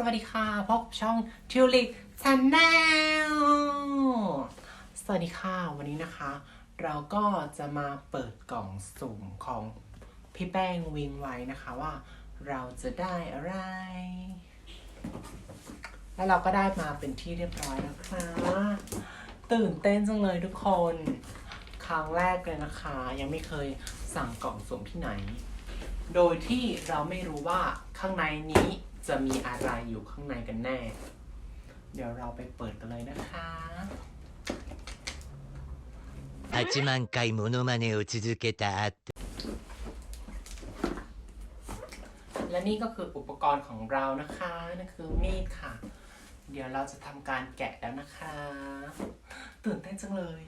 สวัสดีค่ะพบกับช่อง Tulip Channel สวัสดีค่ะ วันนี้นะคะ เราก็จะมาเปิดกล่องสุ่มของพี่แป้งวิงไว้นะคะว่าเราจะได้อะไร แล้วเราก็ได้มาเป็นที่เรียบร้อยแล้วค่ะตื่นเต้นจังเลยทุกคน ครั้งแรกเลยนะคะ ยังไม่เคยสั่งกล่องสุ่มที่ไหน โดยที่เราไม่รู้ว่าข้างในนี้ จะมีอะไรอยู่ข้างในกันแน่ เดี๋ยวเราไปเปิดกันเลยนะคะ 8万回モノマネを続けた後 และนี่ก็คืออุปกรณ์ของเรานะคะนั่นคือมีดค่ะ เดี๋ยวเราจะทำการแกะแล้วนะคะ ตื่นเต้นจังเลย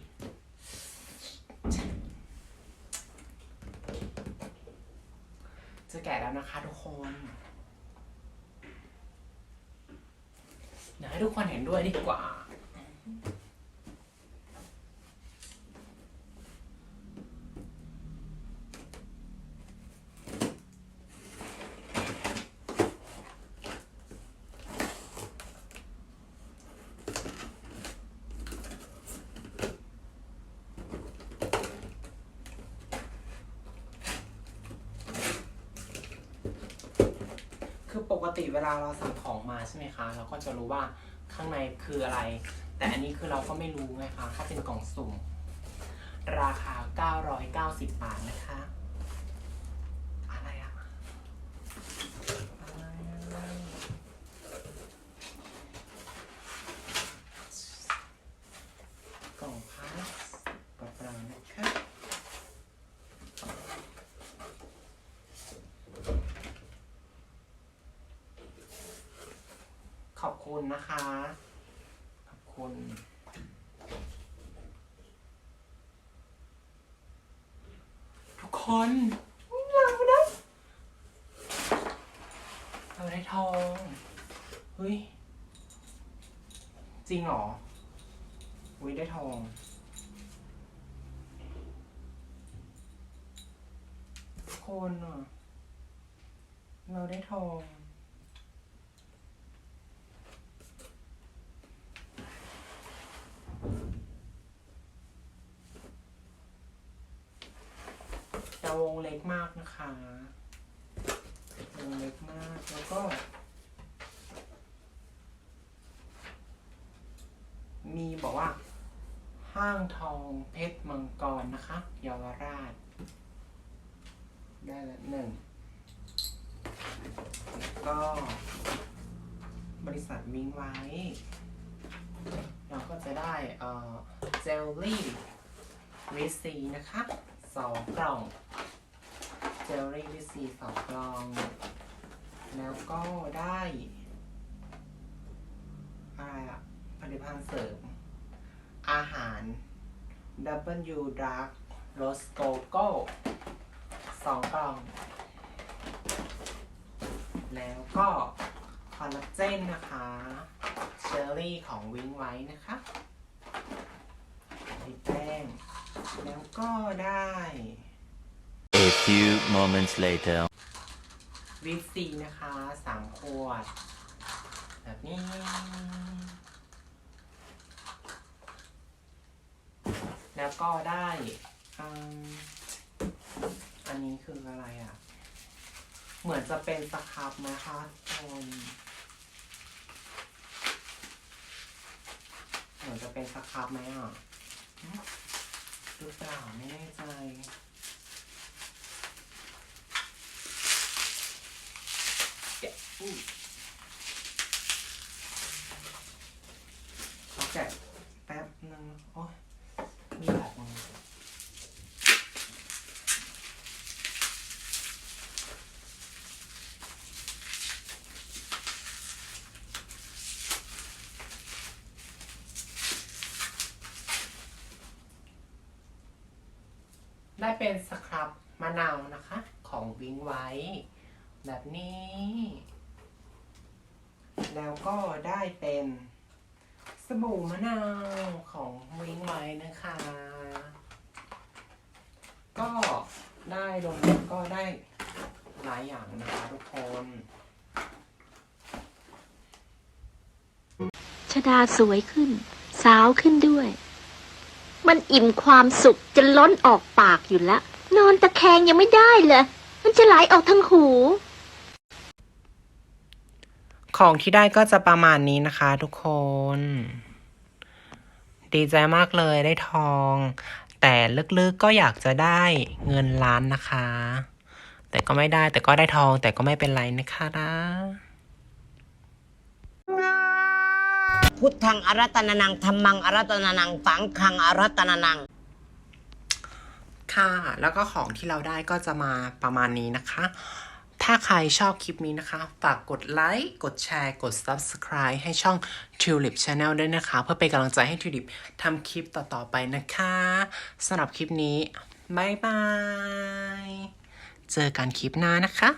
จะแกะแล้วนะคะทุกคน เดี๋ยวให้ทุกคนเห็นด้วยดีกว่า คือปกติเวลาเราสั่งของมาใช่ไหมคะ เราก็จะรู้ว่าข้างในคืออะไร แต่อันนี้คือเราก็ไม่รู้ไงคะถ้าเป็นกล่องสุ่ม ราคา 990 บาทนะคะ อะไรอะอะไรอะไรกล่องพลาสเปล่าๆนะคะ ขอบ คุณนะคะ ขอบคุณ ทุกคนเราได้เราได้ทอง เฮ้ย จริงเหรออุ้ยได้ทองทุกคนอะเราได้ทอง จะวงเล็กมากนะคะ วงเล็กมากแล้วก็ มีบอกว่า ห้างทองเพชรมังกรนะคะเยาวราช ได้ละหนึ่งแล้วก็ บริษัทมิงไว้ เราก็จะได้เอ่อเจลลี่วิซีนะคะสองกล่อง จลลี่วิซีสองกล่อง แล้วก็ได้ อะไรอะผลิตภัณฑ์เสริม อาหาร W Dark Rose Coco สองกล่อง แล้วก็คอลลาเจนนะคะเชอร์รี่ของวิงไว้นะคะติดแป้งแล้วก็ได้ few moments later วิตซีนะคะสามขวด แบบนี้ แล้วก็ได้อันนี้คืออะไรอะ เหมือนจะเป็นสครับนะคะทุกคนเหมือนจะเป็นสครับไหมอะหึหรือเปล่าไม่แน่ใจ แกะอู้ขอแกะแป๊บนึงโอ้ยมีออกมาได้เป็นสครับมะนาวนะคะ ของวิงไว้ แบบนี้ แล้วก็ได้เป็นสบู่มะนาวของวิงไว้นะคะ ก็ได้รวมก็ได้หลายอย่างนะคะทุกคนชดาสวยขึ้น สาวขึ้นด้วย มันอิ่มความสุขจะล้นออกปากอยู่แล้ว นอนตะแคงยังไม่ได้เลย มันจะไหลออกทางหู ของที่ได้ก็จะประมาณนี้นะคะ ทุกคน ดีใจมากเลยได้ทอง แต่ลึกๆก็อยากจะได้เงินล้านนะคะ แต่ก็ไม่ได้แต่ก็ได้ทอง แต่ก็ไม่เป็นไรนะคะนะพุทธังอารัตนานังธรรมังอารัตนานังสังฆังอารัตนานัง ค่ะ แล้วก็ของที่เราได้ก็จะมาประมาณนี้นะคะ ถ้าใครชอบคลิปนี้นะคะ ฝากกดไลค์ กดแชร์ กด Subscribe ให้ช่อง Tulip Channel ด้วยนะคะ เพื่อเป็นกำลังใจให้ Tulip ทำคลิปต่อ ๆ ไปนะคะสำหรับคลิปนี้บ๊ายบาย เจอกันคลิปหน้านะคะ